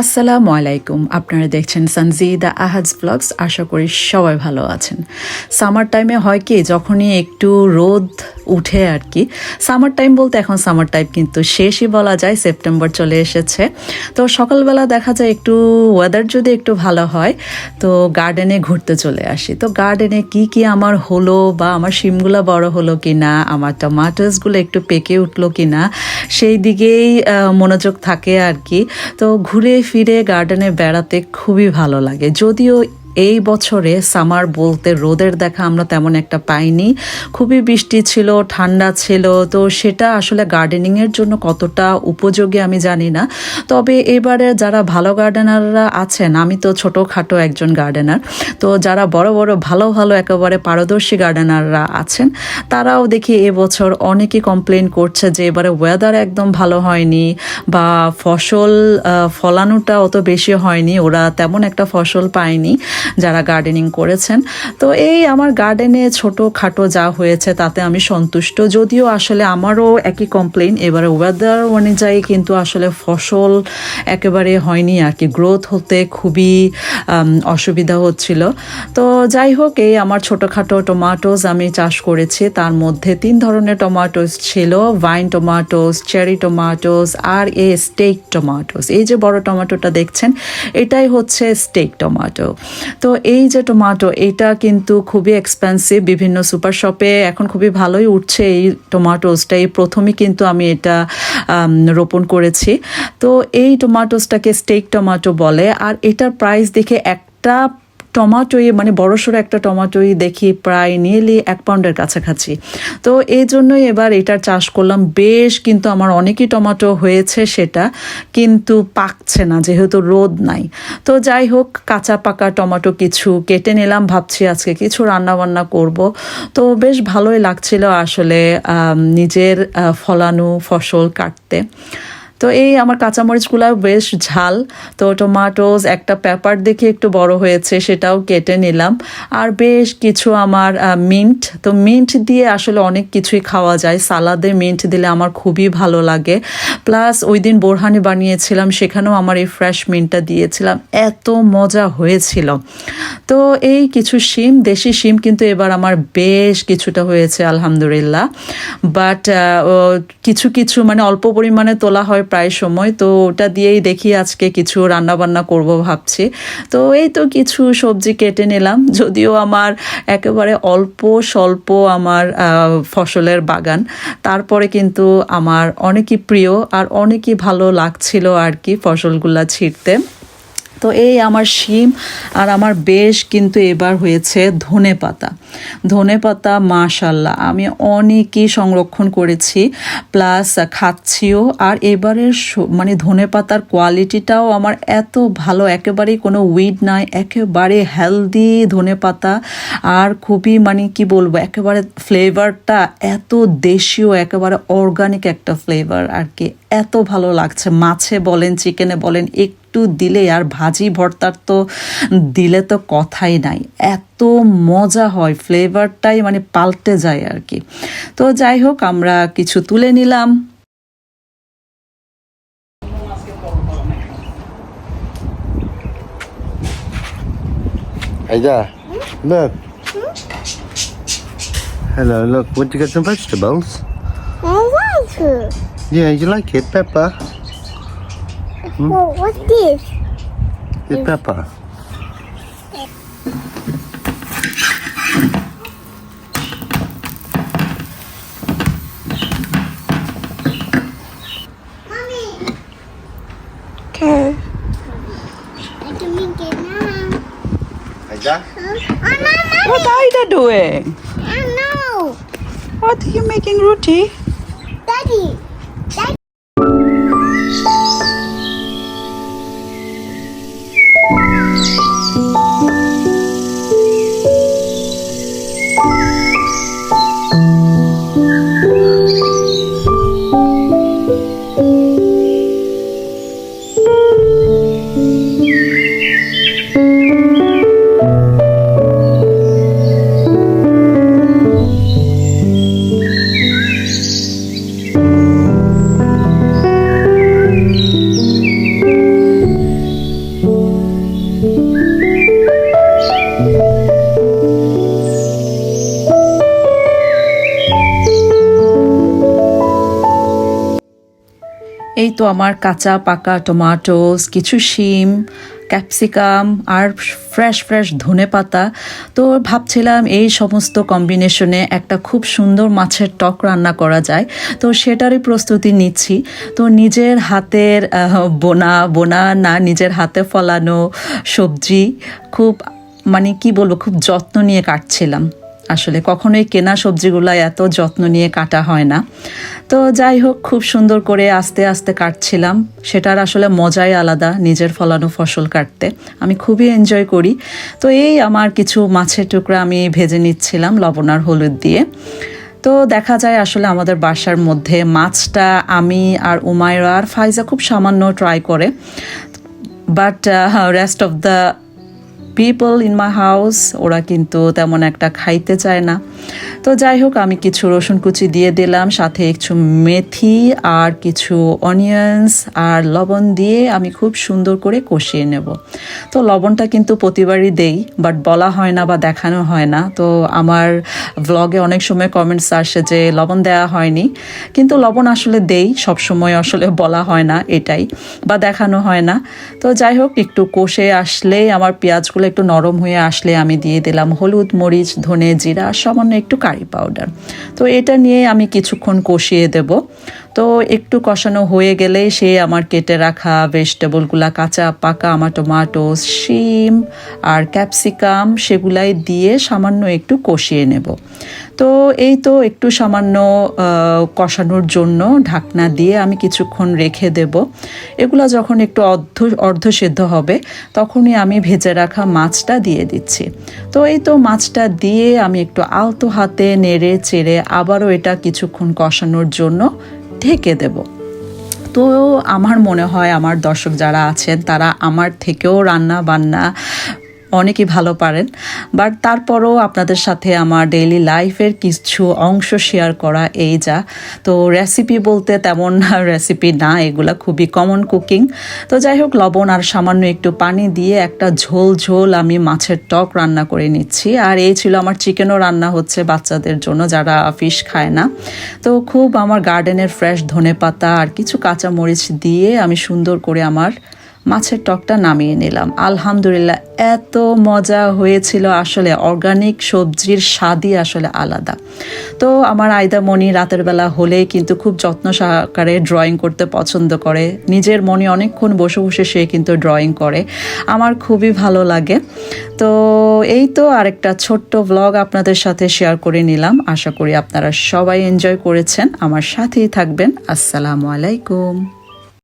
আসসালামু আলাইকুম। আপনারা দেখছেন সানজিদা আহাজ ব্লগস। আশা করি সবাই ভালো আছেন। সামার টাইমে হয় কি, যখনই একটু রোদ উঠে আর কি, সামার টাইম বলতে এখন সামার টাইম কিন্তু শেষই বলা যায়, সেপ্টেম্বর চলে এসেছে। তো সকালবেলা দেখা যায় একটু ওয়েদার যদি একটু ভালো হয়, তো গার্ডেনে ঘুরতে চলে আসি। তো গার্ডেনে কি কি আমার হলো বা আমার শিমগুলো বড় হলো কি না আমার টমাটোসগুলো একটু পেকে উঠল কি না সেই দিকেই মনোযোগ থাকে আর কি। তো ঘুরে ফিরে গার্ডেনে বেড়াতে খুবই ভালো লাগে। যদিও এই বছরে সামার বলতে রোদের দেখা আমরা তেমন একটা পাইনি। খুবই বৃষ্টি ছিল, ঠান্ডা ছিল, তো সেটা আসলে গার্ডেনিংয়ের জন্য কতটা উপযোগী আমি জানি না। তবে এবারে যারা ভালো গার্ডেনাররা আছেন, আমি তো ছোটোখাটো একজন গার্ডেনার তো যারা বড় বড় ভালো ভালো একেবারে পারদর্শী গার্ডেনাররা আছেন, তারাও দেখি এবছর অনেকেই কমপ্লেন করছে যে এবারে ওয়েদার একদম ভালো হয়নি বা ফসল ফলানোটা অত বেশি হয়নি, ওরা তেমন একটা ফসল পায়নি। যারা গার্ডেনিং করেছেন। তো এই আমার গার্ডেনে ছোটো খাটো যা হয়েছে তাতে আমি সন্তুষ্ট। যদিও আসলে আমারও একই কমপ্লেন এবারে ওয়েদার অনুযায়ী কিন্তু আসলে ফসল একেবারে হয়নি আর কি। গ্রোথ হতে খুবই অসুবিধা হচ্ছিল। তো যাই হোক, এই আমার ছোটোখাটো টমাটোস আমি চাষ করেছি। তার মধ্যে তিন ধরনের টমাটোস ছিল ভাইন টমাটোস চেরি টমাটোস আর এ স্টেক টমাটোস এই যে বড় টমেটোটা দেখছেন, এটাই হচ্ছে স্টেক টমাটো তো এই যে টমাটো এটা কিন্তু খুবই এক্সপেন্সিভ বিভিন্ন সুপার শপে এখন খুবই ভালোই উঠছে এই টমাটোসটা এই প্রথমে কিন্তু আমি এটা রোপণ করেছি। তো এই টমাটোসটাকে স্টেক টমাটো বলে। আর এটার প্রাইস দেখে একটা টমাটোই মানে বড়সড় একটা টমাটোই দেখি প্রায় নিয়েলি এক পাউন্ডের কাছাকাছি। তো এই জন্যই এবার এটার চাষ করলাম। বেশ কিন্তু আমার অনেকই টমাটো হয়েছে সেটা, কিন্তু পাকছে না, যেহেতু রোদ নাই। তো যাই হোক, কাঁচা পাকা টমাটো কিছু কেটে নিলাম, ভাবছি আজকে কিছু রান্না বান্না করব। তো বেশ ভালোই লাগছিল আসলে নিজের ফলানো ফসল কাটতে। তো এই আমার কাঁচামরিচগুলো বেশ ঝাল। তো টমাটোস একটা পেপার দেখে একটু বড় হয়েছে, সেটাও কেটে নিলাম। আর বেশ কিছু আমার মিন্ট তো মিন্ট দিয়ে আসলে অনেক কিছুই খাওয়া যায়। সালাদে মিন্ট দিলে আমার খুবই ভালো লাগে। প্লাস ওই দিন বোরহানি বানিয়েছিলাম, সেখানেও আমার এই ফ্রেশ মিন্টটা দিয়েছিলাম। এত মজা হয়েছিল। তো এই কিছু শিম, দেশি শিম কিন্তু এবার আমার বেশ কিছুটা হয়েছে, আলহামদুলিল্লাহ। বাট কিছু কিছু মানে অল্প পরিমাণে তোলা হয় প্রায় সময়, তো ওটা দিয়েই দেখি আজকে কিছু রান্নাবান্না করব ভাবছি। তো এই তো কিছু সবজি কেটে নিলাম, যদিও আমার একেবারে অল্প স্বল্প আমার ফসলের বাগান। তারপরে কিন্তু আমার অনেকই প্রিয় আর অনেকই ভালো লাগছিল আর কি ফসলগুলা ছিঁড়তে। তো এই আমার শিম আর আমার বেশ কিন্তু এবার হয়েছে ধনে পাতা। ধনে পাতা, মাশাল্লাহ, আমি অনেকই সংরক্ষণ করেছি, প্লাস খাচ্ছিও, আর এবারের মানে ধনে পাতার কোয়ালিটিটাও আমার এত ভালো, একেবারেই কোনো উইড নাই, একেবারে হেলদি ধনে পাতা, আর খুবই মানে কি বলব, একেবারে ফ্লেভারটা এত দেশীয়, একেবারে অর্গানিক একটা ফ্লেভার আর কি, এত ভালো লাগছে। মাছে বলেন চিকেনে বলেন একটু দিলে আর ভাজি ভর্তার তো দিলে তো কথাই নাই এত মজা হয় ফ্লেভারটাই মানে পাল্টে যায় আর কি তো যাই হোক আমরা কিছু তুলে নিলাম. Look. Hello, look. Would you get some vegetables? I like it. Yeah, you like it, Hmm? Well, what's this? The pepper. Okay. Aida? Huh? Oh, what you doing? I know. What are you making, Ruti? তো আমার কাঁচা, পাকা tomatoes কিছু শিম capsicum আর fresh fresh ধনে পাতা। তো ভাবছিলাম এই সমস্ত কম্বিনেশনে একটা খুব সুন্দর মাছের টক রান্না করা যায়। তো সেটারই প্রস্তুতি নিচ্ছি। তো নিজের হাতের বোনা বোনা না, নিজের হাতে ফলানো সবজি খুব মানে কি বলব, খুব যত্ন নিয়ে কাটছিলাম। আসলে কখনোই কেনা সবজিগুলো এত যত্ন নিয়ে কাটা হয় না। তো যাই হোক, খুব সুন্দর করে আস্তে আস্তে কাটছিলাম। সেটার আসলে মজাই আলাদা, নিজের ফলানো ফসল কাটতে। আমি খুবই এনজয় করি। তো এই আমার কিছু মাছের টুকরা আমি ভেজে নিচ্ছিলাম লবণ আর হলুদ দিয়ে। তো দেখা যায় আসলে আমাদের বাসার মধ্যে মাছটা আমি আর উমায়রা আর ফাইজা খুব সামান্য ট্রাই করে। But rest of the people in my house ওরা কিন্তু তেমন একটা খাইতে চায় না। তো যাই হোক, আমি কিছু রসুন কুচি দিয়ে দিলাম, সাথে কিছু মেথি আর কিছু অনিয়ন্স আর লবণ দিয়ে আমি খুব সুন্দর করে কষিয়ে নেব। তো লবণটা কিন্তু প্রতিবারই দেই বাট বলা হয় না বা দেখানো হয় না। তো আমার ব্লগে অনেক সময় কমেন্টস আসে যে লবণ দেওয়া হয়নি, কিন্তু লবণ আসলে দেই, সবসময় আসলে বলা হয় না এটাই বা দেখানো হয় না। তো যাই হোক, একটু কষে আসলে আমার পেঁয়াজগুলো একটু নরম হয়ে আসলে আমি দিয়ে দিলাম হলুদ, মরিচ, ধনে, জিরা আর সামান্য একটু কারি পাউডার তো এটা নিয়ে আমি কিছুক্ষণ কষিয়ে দেব। তো একটু কষানো হয়ে গেলে সে আমার কেটে রাখা ভেজিটেবলগুলা কাঁচা, পাকা আমার টমাটো শিম আর ক্যাপসিকাম সেগুলাই দিয়ে সামান্য একটু কষিয়ে নেব। তো এই তো একটু সামান্য কষানোর জন্য ঢাকনা দিয়ে আমি কিছুক্ষণ রেখে দেব। এগুলো যখন একটু অর্ধ অর্ধ সেদ্ধ হবে, তখনই আমি ভেজে রাখা মাছটা দিয়ে দিচ্ছি। তো এই তো মাছটা দিয়ে আমি একটু আলতো হাতে নেড়ে চেড়ে আবারও এটা কিছুক্ষণ কষানোর জন্য ঢেকে দেবো। তো আমার মনে হয়, আমার দর্শক যারা আছেন, তারা আমার থেকেও রান্না বান্না অনেকই ভালো পারেন। বাট তারপরও আপনাদের সাথে আমার ডেইলি লাইফের কিছু অংশ শেয়ার করা এই যা। তো রেসিপি বলতে তেমন রেসিপি না, এগুলা খুবই কমন কুকিং তো যাই হোক, লবণ আর সামান্য একটু পানি দিয়ে একটা ঝোল ঝোল আমি মাছের টক রান্না করে নিচ্ছি। আর এই ছিল আমার চিকেনও রান্না হচ্ছে বাচ্চাদের জন্য, যারা ফিশ খায় না। তো খুব আমার গার্ডেনের ফ্রেশ ধনে পাতা আর কিছু কাঁচা মরিচ দিয়ে আমি সুন্দর করে আমার মাছের টকটা নামিয়ে নিলাম। আলহামদুলিল্লাহ, এত মজা হয়েছিল আসলে। অর্গানিক সবজির স্বাদই আসলে আলাদা। তো আমার আয়দা মনি রাতের বেলা হলেই কিন্তু খুব যত্ন সহকারে ড্রয়িং করতে পছন্দ করে। নিজের মনে অনেকক্ষণ বসে বসে সে কিন্তু ড্রয়িং করে। আমার খুবই ভালো লাগে। তো এই তো আরেকটা ছোট্ট ব্লগ আপনাদের সাথে শেয়ার করে নিলাম। আশা করি আপনারা সবাই এনজয় করেছেন। আমার সাথেই থাকবেন। আসসালামু আলাইকুম।